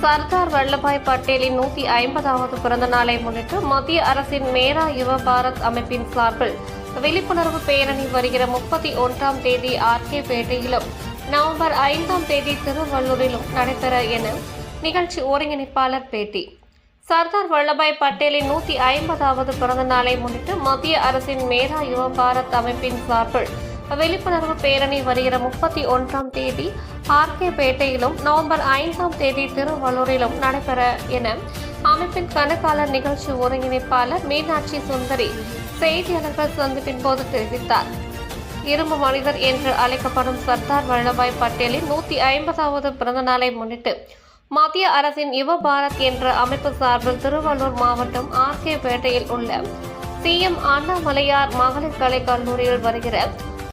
சர்தார் வல்லபாய் பட்டேலின் நூத்தி ஐம்பதாவது பிறந்த நாளை முன்னிட்டு மத்திய அரசின் மேரா யுவ பாரத் அமைப்பின் சார்பில் விழிப்புணர்வு பேரணி வருகிற முப்பத்தி ஒன்றாம் தேதி ஆர்கே பேட்டையிலும் நவம்பர் ஐந்தாம் தேதி திருவள்ளூரிலும் நடைபெற என நிகழ்ச்சி ஒருங்கிணைப்பாளர் பேட்டி. சர்தார் வல்லபாய் பட்டேலின் நூத்தி ஐம்பதாவது பிறந்த நாளை முன்னிட்டு மத்திய அரசின் மேரா யுவ பாரத் அமைப்பின் சார்பில் விழிப்புணர்வு பேரணி வருகிற முப்பத்தி ஒன்றாம் தேதி ஆர்கேபேட்டையிலும் நவம்பர் ஐந்தாம் தேதி திருவள்ளூரிலும் நடைபெற என அமைப்பின் கணக்காளர் நிகழ்ச்சி ஒருங்கிணைப்பாளர் மீனாட்சி சுந்தரி செய்தியாளர்கள் சந்திப்பின் போது தெரிவித்தார். இரும்பு மனிதர் என்று அழைக்கப்படும் சர்தார் வல்லபாய் பட்டேலின் நூத்தி ஐம்பதாவது பிறந்த நாளை முன்னிட்டு மத்திய அரசின் யுவ பாரத் என்ற அமைப்பு சார்பில் திருவள்ளூர் மாவட்டம் ஆர்கேபேட்டையில் உள்ள உள்ள சிஎம் அண்ணாமலையார் மகளிர் கலை கல்லூரியில் வருகிற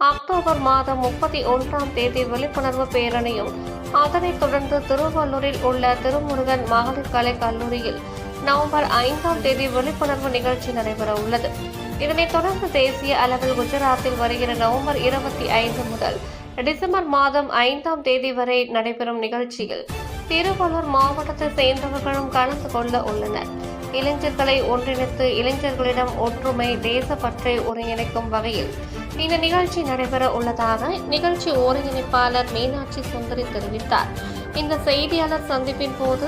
அக்டோபர் மாதம் முப்பத்தி ஒன்றாம் தேதி விழிப்புணர்வு பேரணியும் அதனைத் தொடர்ந்து திருவள்ளூரில் உள்ள திருமுருகன் மகளிர் கலை கல்லூரியில் நவம்பர் ஐந்தாம் தேதி விழிப்புணர்வு நிகழ்ச்சி நடைபெற உள்ளது. இதனைத் தொடர்ந்து தேசிய அளவில் குஜராத்தில் வருகிற நவம்பர் இருபத்தி ஐந்து முதல் டிசம்பர் மாதம் ஐந்தாம் தேதி வரை நடைபெறும் நிகழ்ச்சியில் திருவள்ளூர் மாவட்டத்தை சேர்ந்தவர்களும் கலந்து கொள்ள உள்ளனர். இளைஞர்களை ஒன்றிணைத்து இளைஞர்களிடம் ஒற்றுமை தேசப்பற்றை ஒருங்கிணைக்கும் வகையில் இந்த நிகழ்ச்சி நடைபெற உள்ளதாக நிகழ்ச்சி ஒருங்கிணைப்பாளர் மீனாட்சி சுந்தரி தெரிவித்தார். இந்த செய்தியாளர் சந்திப்பின் போது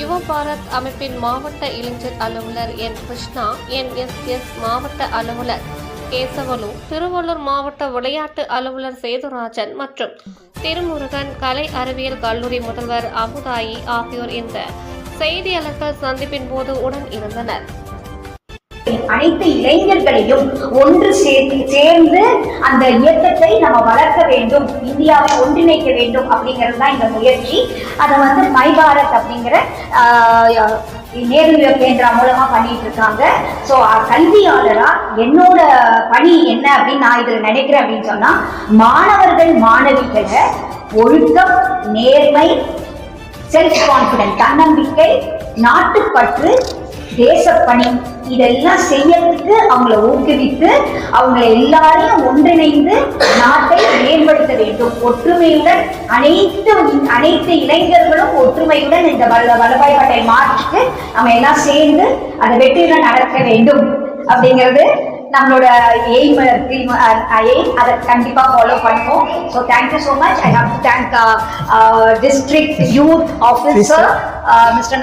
யுவ பாரத் அமைப்பின் மாவட்ட இளைஞர் அலுவலர் N Krishna N S S மாவட்ட அலுவலர் கேசவலு திருவள்ளூர் மாவட்ட விளையாட்டு அலுவலர் சேதுராஜன் மற்றும் திருமுருகன் கலை அறிவியல் கல்லூரி முதல்வர் அமுதாயி ஆகியோர் இந்த செய்தியாளர்கள் சந்திப்பின் போது உடன் இருந்தனர். அனைத்து இளைஞர்களையும் ஒன்று சேர்ந்து சேர்ந்து அந்த இயக்கத்தை நம்ம வளர்க்க வேண்டும் இந்தியாவை ஒன்றிணைக்க வேண்டும் அப்படிங்கிறது தான் இந்த முயற்சி. அதை வந்து மை பாரத் அப்படிங்கிற ஆஹ், நேரு கேந்திரா மூலமா பண்ணிட்டு இருக்காங்க. ஸோ கல்வியாளரா என்னோட பணி என்ன அப்படின்னு நான் இதில் நினைக்கிறேன் அப்படின்னு சொன்னா மாணவர்கள் மாணவிகளை ஒழுக்கம் நேர்மை செல்ஃப் கான்பிடன்ட் தன்னம்பிக்கை நாட்டுப்பற்று தேசப்பணி இதெல்லாம் செய்யறதுக்கு அவங்கள ஊக்குவித்து அவங்கள எல்லாரையும் ஒன்றிணைந்து நாட்டை மேம்படுத்த வேண்டும். ஒற்றுமையுடன் அனைத்து அனைத்து இளைஞர்களும் ஒற்றுமையுடன் இந்த வல்ல வல்லபாய் பட்டேல் நம்ம எல்லாம் சேர்ந்து அதை வெற்றியுடன் நடக்க வேண்டும். அப்படிங்கிறது நம்மளோட எய்ம் எய்ம் அதை கண்டிப்பா ஃபாலோ பண்ணுவோம் so thank you so much I have to thank district youth officer mister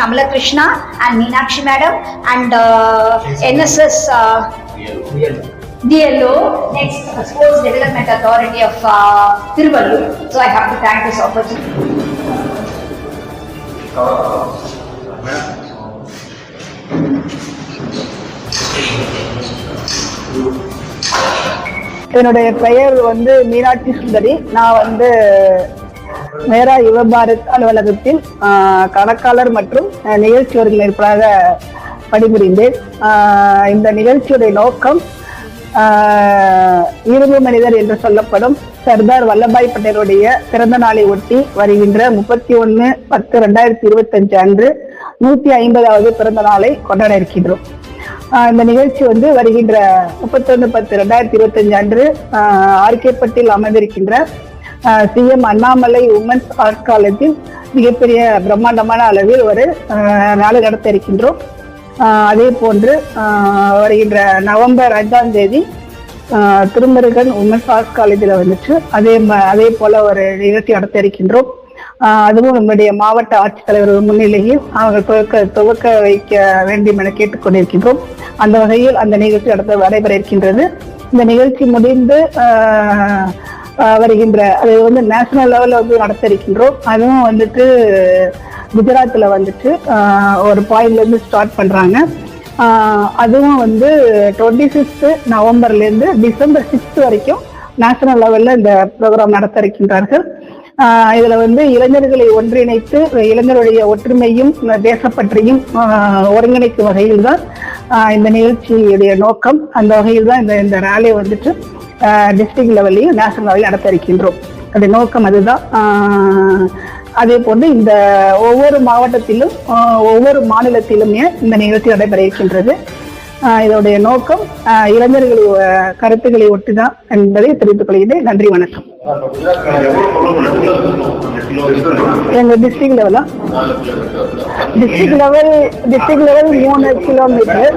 and Meenakshi madam and uh, NSS uh, DLO, next uh, Sports Development Authority of uh, Tiruvallur. So I have to thank this opportunity. என்னுடைய பெயர் வந்து மீனாட்சி சுந்தரி. நான் வந்து மேரா யுவ பாரத் அலுவலகத்தில் கணக்காளர் மற்றும் நிகழ்ச்சி ஒருங்கிணைப்பாக பணிபுரிந்தேன். இந்த நிகழ்ச்சியுடைய நோக்கம் இரும்பு மனிதர் என்று சொல்லப்படும் சர்தார் வல்லபாய் பட்டேலுடைய பிறந்த நாளை ஒட்டி வருகின்ற முப்பத்தி ஒன்னு பத்து ரெண்டாயிரத்தி இருபத்தஞ்சு அன்று நூத்தி ஐம்பதாவது பிறந்த நாளை கொண்டாட இருக்கின்றோம் இந்த நிகழ்ச்சி வந்து வருகின்ற முப்பத்தொன்னு பத்து ரெண்டாயிரத்தி இருபத்தஞ்சு அன்று ஆர்கேப்பட்டில் அமைந்திருக்கின்ற சிஎம் அண்ணாமலை உமன்ஸ் ஆர்ட் காலேஜில் மிகப்பெரிய பிரம்மாண்டமான அளவில் ஒரு நாடு நடத்த இருக்கின்றோம். அதே போன்று வருகின்ற நவம்பர் அஞ்சாம் தேதி திருமருகன் உமன்ஸ் ஆர்ட் காலேஜில் வந்துட்டு அதே ம- அதே போல ஒரு நிகழ்ச்சி நடத்த இருக்கின்றோம். அதுவும் நம்முடைய மாவட்ட ஆட்சித்தலைவர் முன்னிலையில் அவர்கள் துவக்க துவக்க வைக்க வேண்டும் என கேட்டுக்கொண்டிருக்கின்றோம். அந்த வகையில் அந்த நிகழ்ச்சி நடத்த நடைபெற இருக்கின்றது. இந்த நிகழ்ச்சி முடிந்து வருகின்ற அது வந்து நேஷனல் லெவலில் வந்து நடத்த இருக்கின்றோம். அதுவும் வந்துட்டு குஜராத்தில் வந்துட்டு ஒரு பாயிண்ட்லேருந்து ஸ்டார்ட் பண்ணுறாங்க அதுவும் வந்து டுவெண்ட்டி சிக்ஸ்த்து நவம்பர்லேருந்து டிசம்பர் சிக்ஸ்த் வரைக்கும் நேஷனல் லெவலில் இந்த ப்ரோக்ராம் நடத்த இருக்கின்றார்கள். இதுல வந்து இளைஞர்களை ஒன்றிணைத்து இளைஞருடைய ஒற்றுமையும் தேசப்பற்றையும் ஒருங்கிணைக்கும் வகையில் தான் இந்த நிகழ்ச்சியுடைய நோக்கம். அந்த வகையில் தான் இந்த இந்த ரேலியை வந்துட்டு டிஸ்ட்ரிக்ட் லெவல்லையும் நேஷனல் லெவலையும் நடத்த இருக்கின்றோம். அந்த நோக்கம் அதுதான். அதே போன்று இந்த ஒவ்வொரு மாவட்டத்திலும் ஒவ்வொரு மாநிலத்திலுமே இந்த நிகழ்ச்சி நடைபெற இருக்கின்றது? இதோடைய நோக்கம் ஆஹ் இளைஞர்கள் கருத்துக்களை ஒட்டிதான் என்பதை தெரிவித்துக் கொள்கிறேன். நன்றி வணக்கம். எங்க டிஸ்ட்ரிக்ட் லெவலா டிஸ்ட்ரிக்ட் லெவல் டிஸ்ட்ரிக்ட் லெவல் மூணு கிலோமீட்டர்